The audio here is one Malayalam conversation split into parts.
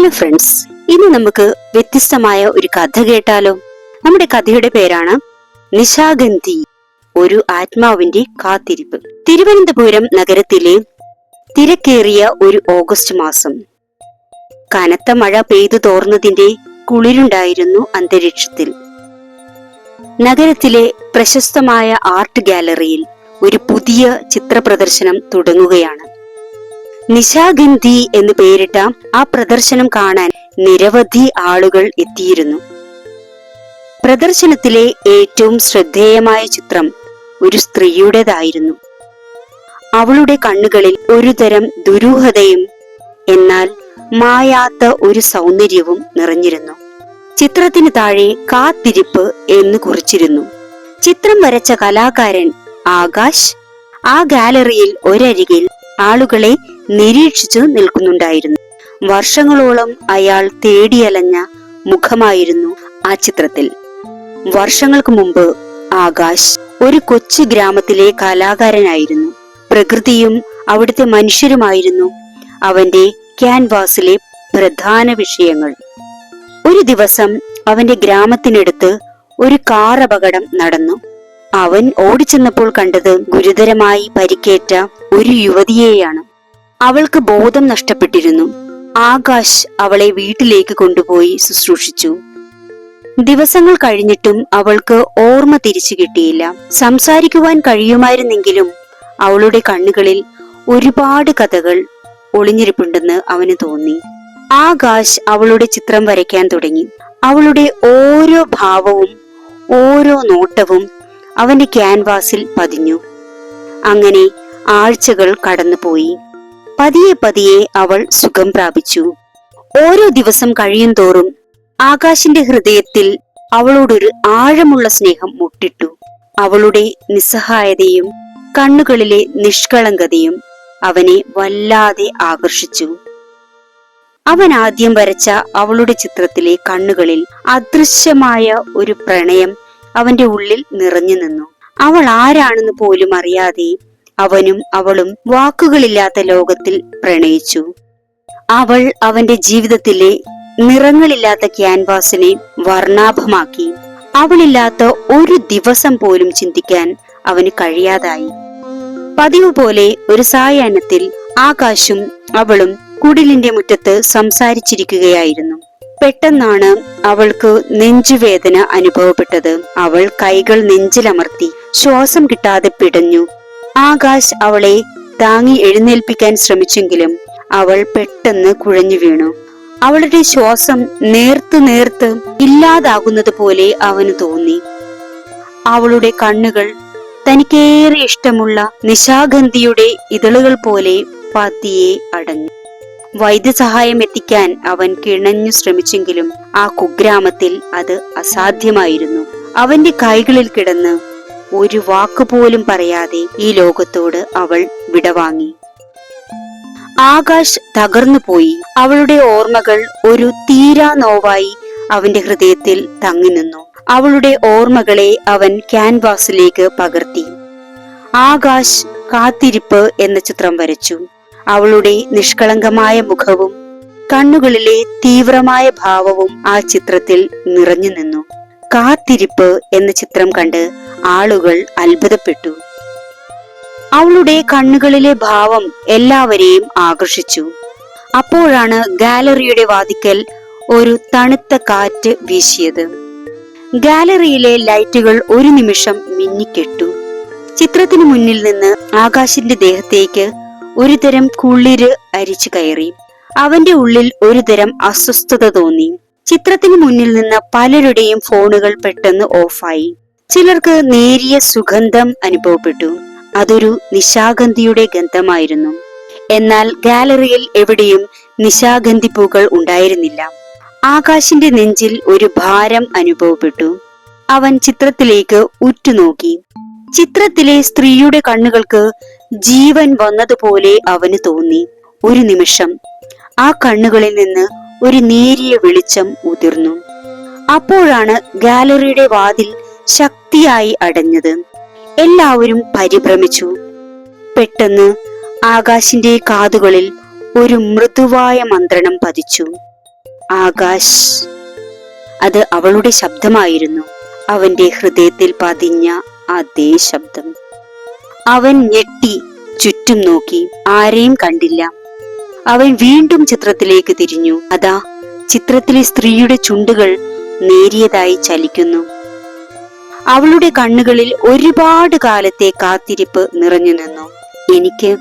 ഹലോ ഫ്രണ്ട്സ് ഇന്ന് നമുക്ക് വ്യത്യസ്തമായ ഒരു കഥ കേട്ടാലോ? നമ്മുടെ കഥയുടെ പേരാണ് നിശാഗന്ധി ഒരു ആത്മാവിന്റെ കാത്തിരിപ്പ്. തിരുവനന്തപുരം നഗരത്തിലെ തിരക്കേറിയ ഒരു ഓഗസ്റ്റ് മാസം. കനത്ത മഴ പെയ്തു തോർന്നതിന്റെ കുളിരുണ്ടായിരുന്നു അന്തരീക്ഷത്തിൽ. നഗരത്തിലെ പ്രശസ്തമായ ആർട്ട് ഗാലറിയിൽ ഒരു പുതിയ ചിത്ര പ്രദർശനം തുടങ്ങുകയാണ്. നിശാഗന്ധി എന്ന് പേരിട്ട ആ പ്രദർശനം കാണാൻ നിരവധി ആളുകൾ എത്തിയിരുന്നു. പ്രദർശനത്തിലെ ഏറ്റവും ശ്രദ്ധേയമായ ചിത്രം ഒരു സ്ത്രീയുടേതായിരുന്നു. അവളുടെ കണ്ണുകളിൽ ഒരുതരം ദുരൂഹതയും എന്നാൽ മായാത്ത ഒരു സൗന്ദര്യവും നിറഞ്ഞിരുന്നു. ചിത്രത്തിന് താഴെ കാത്തിരിപ്പ് എന്ന് കുറിച്ചിരുന്നു. ചിത്രം വരച്ച കലാകാരൻ ആകാശ് ആ ഗാലറിയിൽ ഒരരികിൽ ആളുകളെ നിരീക്ഷിച്ചു നിൽക്കുന്നുണ്ടായിരുന്നു. വർഷങ്ങളോളം അയാൾ തേടിയലഞ്ഞ മുഖമായിരുന്നു ആ ചിത്രത്തിൽ. വർഷങ്ങൾക്ക് മുമ്പ് ആകാശ് ഒരു കൊച്ചു ഗ്രാമത്തിലെ കലാകാരനായിരുന്നു. പ്രകൃതിയും അവിടുത്തെ മനുഷ്യരുമായിരുന്നു അവന്റെ ക്യാൻവാസിലെ പ്രധാന വിഷയങ്ങൾ. ഒരു ദിവസം അവന്റെ ഗ്രാമത്തിനടുത്ത് ഒരു കാർ അപകടം നടന്നു. അവൻ ഓടിച്ചെന്നപ്പോൾ കണ്ടത് ഗുരുതരമായി പരിക്കേറ്റ ഒരു യുവതിയെയാണ്. അവൾക്ക് ബോധം നഷ്ടപ്പെട്ടിരുന്നു. ആകാശ് അവളെ വീട്ടിലേക്ക് കൊണ്ടുപോയി ശുശ്രൂഷിച്ചു. ദിവസങ്ങൾ കഴിഞ്ഞിട്ടും അവൾക്ക് ഓർമ്മ തിരിച്ചു കിട്ടിയില്ല. സംസാരിക്കുവാൻ കഴിയുമായിരുന്നെങ്കിലും അവളുടെ കണ്ണുകളിൽ ഒരുപാട് കഥകൾ ഒളിഞ്ഞിരിപ്പുണ്ടെന്ന് അവന് തോന്നി. ആകാശ് അവളുടെ ചിത്രം വരയ്ക്കാൻ തുടങ്ങി. അവളുടെ ഓരോ ഭാവവും ഓരോ നോട്ടവും അവന്റെ ക്യാൻവാസിൽ പതിഞ്ഞു. അങ്ങനെ ആഴ്ചകൾ കടന്നുപോയി. പതിയെ പതിയെ അവൾ സുഖം പ്രാപിച്ചു. ഓരോ ദിവസം കഴിയും തോറും ആകാശിന്റെ ഹൃദയത്തിൽ അവളോടൊരു ആഴമുള്ള സ്നേഹം മുട്ടിട്ടു. അവളുടെ നിസ്സഹായതയും കണ്ണുകളിലെ നിഷ്കളങ്കതയും അവനെ വല്ലാതെ ആകർഷിച്ചു. അവൻ ആദ്യം വരച്ച അവളുടെ ചിത്രത്തിലെ കണ്ണുകളിൽ അദൃശ്യമായ ഒരു പ്രണയം അവന്റെ ഉള്ളിൽ നിറഞ്ഞു നിന്നു. അവൾ ആരാണെന്ന് പോലും അറിയാതെ അവനും അവളും വാക്കുകളില്ലാത്ത ലോകത്തിൽ പ്രണയിച്ചു. അവൾ അവന്റെ ജീവിതത്തിലെ നിറങ്ങളില്ലാത്ത ക്യാൻവാസിനെ വർണാഭമാക്കി. അവളില്ലാത്ത ഒരു ദിവസം പോലും ചിന്തിക്കാൻ അവന് കഴിയാതായി. പതിവ് പോലെ ഒരു സായാഹ്നത്തിൽ ആകാശും അവളും കുടിലിന്റെ മുറ്റത്ത് സംസാരിച്ചിരിക്കുകയായിരുന്നു. പെട്ടെന്നാണ് അവൾക്ക് നെഞ്ചുവേദന അനുഭവപ്പെട്ടത്. അവൾ കൈകൾ നെഞ്ചിലമർത്തി ശ്വാസം കിട്ടാതെ പിടഞ്ഞു. ആകാശ് അവളെ താങ്ങി എഴുന്നേൽപ്പിക്കാൻ ശ്രമിച്ചെങ്കിലും അവൾ പെട്ടെന്ന് കുഴഞ്ഞു വീണു. അവളുടെ ശ്വാസം നേർത്തു നേർത്ത് ഇല്ലാതാകുന്നത് പോലെ അവന് തോന്നി. അവളുടെ കണ്ണുകൾ തനിക്കേറെ ഇഷ്ടമുള്ള നിശാഗന്ധിയുടെ ഇതളുകൾ പോലെ പതിയെ അടഞ്ഞു. വൈദ്യസഹായം എത്തിക്കാൻ അവൻ കിണഞ്ഞു ശ്രമിച്ചെങ്കിലും ആ കുഗ്രാമത്തിൽ അത് അസാധ്യമായിരുന്നു. അവന്റെ കൈകളിൽ കിടന്ന് ഒരു വാക്കുപോലും പറയാതെ ഈ ലോകത്തോട് അവൾ വിടവാങ്ങി. ആകാശ് തകർന്നുപോയി. അവളുടെ ഓർമ്മകൾ ഒരു തീരാ നോവായി അവന്റെ ഹൃദയത്തിൽ തങ്ങി നിന്നു. അവളുടെ ഓർമ്മകളെ അവൻ ക്യാൻവാസിലേക്ക് പകർത്തി. ആകാശ് കാത്തിരിപ്പ് എന്ന ചിത്രം വരച്ചു. അവളുടെ നിഷ്കളങ്കമായ മുഖവും കണ്ണുകളിലെ തീവ്രമായ ഭാവവും ആ ചിത്രത്തിൽ നിറഞ്ഞു നിന്നു. കാത്തിരിപ്പ് എന്ന ചിത്രം കണ്ട് ആളുകൾ അത്ഭുതപ്പെട്ടു. അവളുടെ കണ്ണുകളിലെ ഭാവം എല്ലാവരെയും ആകർഷിച്ചു. അപ്പോഴാണ് ഗാലറിയുടെ വാതിക്കൽ ഒരു തണുത്ത കാറ്റ് വീശിയത്. ഗാലറിയിലെ ലൈറ്റുകൾ ഒരു നിമിഷം മിന്നിക്കെട്ടു. ചിത്രത്തിനു മുന്നിൽ നിന്ന് ആകാശിന്റെ ദേഹത്തേക്ക് ഒരുതരം കുളിര് അരിച്ചു കയറി. അവന്റെ ഉള്ളിൽ ഒരു തരം അസ്വസ്ഥത തോന്നി. ചിത്രത്തിന് മുന്നിൽ നിന്ന് പലരുടെയും ഫോണുകൾ പെട്ടെന്ന് ഓഫായി. ചിലർക്ക് നേരിയ സുഗന്ധം അനുഭവപ്പെട്ടു. അതൊരു നിശാഗന്ധിയുടെ ഗന്ധമായിരുന്നു. എന്നാൽ ഗാലറിയിൽ എവിടെയും നിശാഗന്ധി പൂക്കൾ ഉണ്ടായിരുന്നില്ല. ആകാശിന്റെ നെഞ്ചിൽ ഒരു ഭാരം അനുഭവപ്പെട്ടു. അവൻ ചിത്രത്തിലേക്ക് ഉറ്റുനോക്കി. ചിത്രത്തിലെ സ്ത്രീയുടെ കണ്ണുകൾക്ക് ജീവൻ വന്നതുപോലെ അവന് തോന്നി. ഒരു നിമിഷം ആ കണ്ണുകളിൽ നിന്ന് ഒരു നേരിയ വെളിച്ചം ഉതിർന്നു. അപ്പോഴാണ് ഗാലറിയുടെ വാതിൽ ശക്തിയായി അടഞ്ഞത്. എല്ലാവരും പരിഭ്രമിച്ചു. പെട്ടെന്ന് ആകാശിന്റെ കാതുകളിൽ ഒരു മൃദുവായ മന്ത്രണം പതിച്ചു. ആകാശ് അത് അവളുടെ ശബ്ദമായിരുന്നു. അവന്റെ ഹൃദയത്തിൽ പതിഞ്ഞ അതേ ശബ്ദം. അവൻ ഞെട്ടി ചുറ്റും നോക്കി. ആരെയും കണ്ടില്ല. അവൻ വീണ്ടും ചിത്രത്തിലേക്ക് തിരിഞ്ഞു. അതാ ചിത്രത്തിലെ സ്ത്രീയുടെ ചുണ്ടുകൾ നേരിയതായി ചലിക്കുന്നു. അവളുടെ കണ്ണുകളിൽ ഒരുപാട് കാലത്തെ കാത്തിരിപ്പ് നിറഞ്ഞു നിന്നു. എനിക്ക്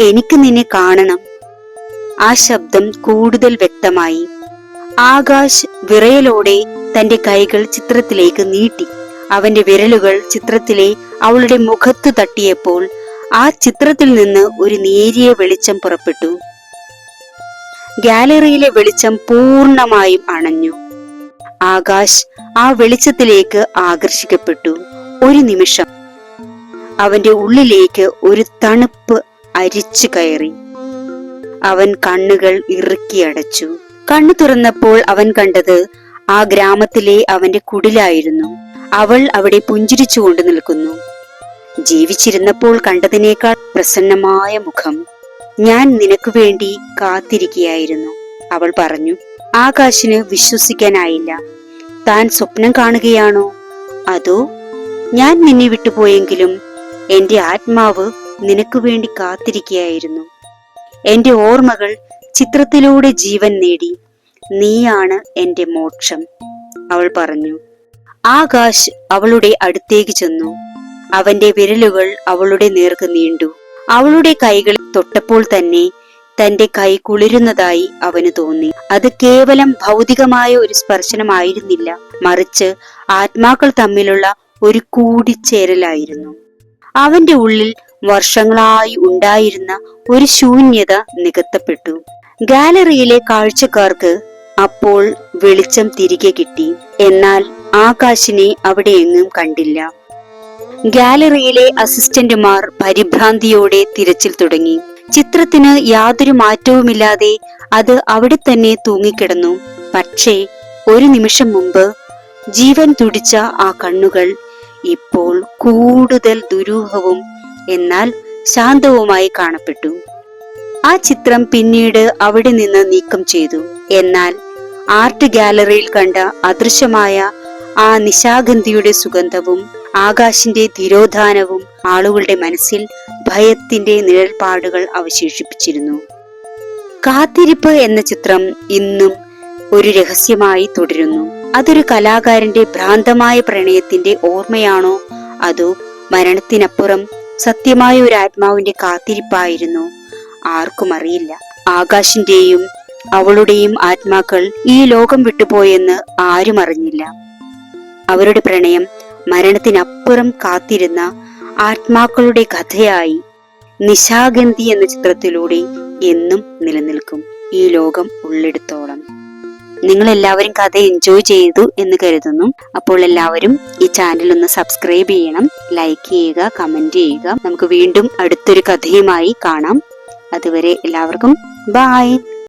എനിക്ക് നിന്നെ കാണണം. ആ ശബ്ദം കൂടുതൽ വ്യക്തമായി. ആകാശ് വിറയലോടെ തന്റെ കൈകൾ ചിത്രത്തിലേക്ക് നീട്ടി. അവന്റെ വിരലുകൾ ചിത്രത്തിലെ അവളുടെ മുഖത്തു തട്ടിയപ്പോൾ ആ ചിത്രത്തിൽ നിന്ന് ഒരു നേരിയ വെളിച്ചം പുറപ്പെട്ടു. ഗാലറിയിലെ വെളിച്ചം പൂർണമായും അണഞ്ഞു. ആകാശ് ആ വെളിച്ചത്തിലേക്ക് ആകർഷിക്കപ്പെട്ടു. ഒരു നിമിഷം. അവന്റെ ഉള്ളിലേക്ക് ഒരു തണുപ്പ് അരിച്ചു കയറി. അവൻ കണ്ണുകൾ ഇറുക്കി അടച്ചു. കണ്ണു തുറന്നപ്പോൾ അവൻ കണ്ടത് ആ ഗ്രാമത്തിലെ അവന്റെ കുടിലായിരുന്നു. അവൾ അവിടെ പുഞ്ചിരിച്ചുകൊണ്ട് നിൽക്കുന്നു. ജീവിച്ചിരുന്നപ്പോൾ കണ്ടതിനേക്കാൾ പ്രസന്നമായ മുഖം. ഞാൻ നിനക്കു വേണ്ടി കാത്തിരിക്കുകയായിരുന്നു. അവൾ പറഞ്ഞു ആകാശിന് വിശ്വസിക്കാനായില്ല. താൻ സ്വപ്നം കാണുകയാണോ? അതോ ഞാൻ നിന്നെ വിട്ടുപോയെങ്കിലും എന്റെ ആത്മാവ് നിനക്ക് വേണ്ടി കാത്തിരിക്കുകയായിരുന്നു. എന്റെ ഓർമ്മകൾ ചിത്രത്തിലൂടെ ജീവൻ നേടി. നീയാണ് എന്റെ മോക്ഷം. അവൾ പറഞ്ഞു ആകാശ് അവളുടെ അടുത്തേക്ക് ചെന്നു. അവന്റെ വിരലുകൾ അവളുടെ നേർക്ക് നീണ്ടു. അവളുടെ കൈകൾ തൊട്ടപ്പോൾ തന്നെ തന്റെ കൈ കുളിരുന്നതായി അവന് തോന്നി. അത് കേവലം ഭൗതികമായ ഒരു സ്പർശനമായിരുന്നില്ല. മറിച്ച് ആത്മാക്കൾ തമ്മിലുള്ള ഒരു കൂടിച്ചേരലായിരുന്നു. അവന്റെ ഉള്ളിൽ വർഷങ്ങളായി ഉണ്ടായിരുന്ന ഒരു ശൂന്യത നികത്തപ്പെട്ടു. ഗാലറിയിലെ കാഴ്ചക്കാർക്ക് അപ്പോൾ വെളിച്ചം തിരികെ കിട്ടി. എന്നാൽ ആകാശിനെ അവിടെ എങ്ങും കണ്ടില്ല. ഗാലറിയിലെ അസിസ്റ്റന്റുമാർ പരിഭ്രാന്തിയോടെ തിരച്ചിൽ തുടങ്ങി. ചിത്രത്തിന് യാതൊരു മാറ്റവുമില്ലാതെ അത് അവിടെ തന്നെ തൂങ്ങിക്കിടന്നു. പക്ഷേ ഒരു നിമിഷം മുമ്പ് ജീവൻ തുടിച്ച ആ കണ്ണുകൾ ഇപ്പോൾ കൂടുതൽ ദുരൂഹവും എന്നാൽ ശാന്തവുമായി കാണപ്പെട്ടു. ആ ചിത്രം പിന്നീട് അവിടെ നിന്ന് നീക്കം ചെയ്തു. എന്നാൽ ആർട്ട് ഗാലറിയിൽ കണ്ട അദൃശ്യമായ ആ നിശാഗന്ധിയുടെ സുഗന്ധവും ആകാശിന്റെ തിരോധാനവും ആളുകളുടെ മനസ്സിൽ ഭയത്തിന്റെ നിഴൽപ്പാടുകൾ അവശേഷിപ്പിച്ചിരുന്നു. കാത്തിരിപ്പ് എന്ന ചിത്രം ഇന്നും ഒരു രഹസ്യമായി തുടരുന്നു. അതൊരു കലാകാരന്റെ ഭ്രാന്തമായ പ്രണയത്തിന്റെ ഓർമ്മയാണോ? അതോ മരണത്തിനപ്പുറം സത്യമായ ഒരു ആത്മാവിന്റെ കാത്തിരിപ്പായിരുന്നു? ആർക്കും അറിയില്ല. ആകാശിന്റെയും അവളുടെയും ആത്മാക്കൾ ഈ ലോകം വിട്ടുപോയെന്ന് ആരും അറിഞ്ഞില്ല. അവരുടെ പ്രണയം മരണത്തിനപ്പുറം കാത്തിരുന്ന ആത്മാക്കളുടെ കഥയായി. നിശാഗന്ധി എന്ന ചിത്രത്തിലൂടെ എന്നും നിലനിൽക്കും ഈ ലോകം ഉള്ളിടത്തോളം. നിങ്ങൾ എല്ലാവരും കഥ എൻജോയ് ചെയ്തു എന്ന് കരുതുന്നു. അപ്പോൾ എല്ലാവരും ഈ ചാനൽ ഒന്ന് സബ്സ്ക്രൈബ് ചെയ്യണം ലൈക്ക് ചെയ്യുക കമന്റ് ചെയ്യുക. നമുക്ക് വീണ്ടും അടുത്തൊരു കഥയുമായി കാണാം. അതുവരെ എല്ലാവർക്കും ബായ്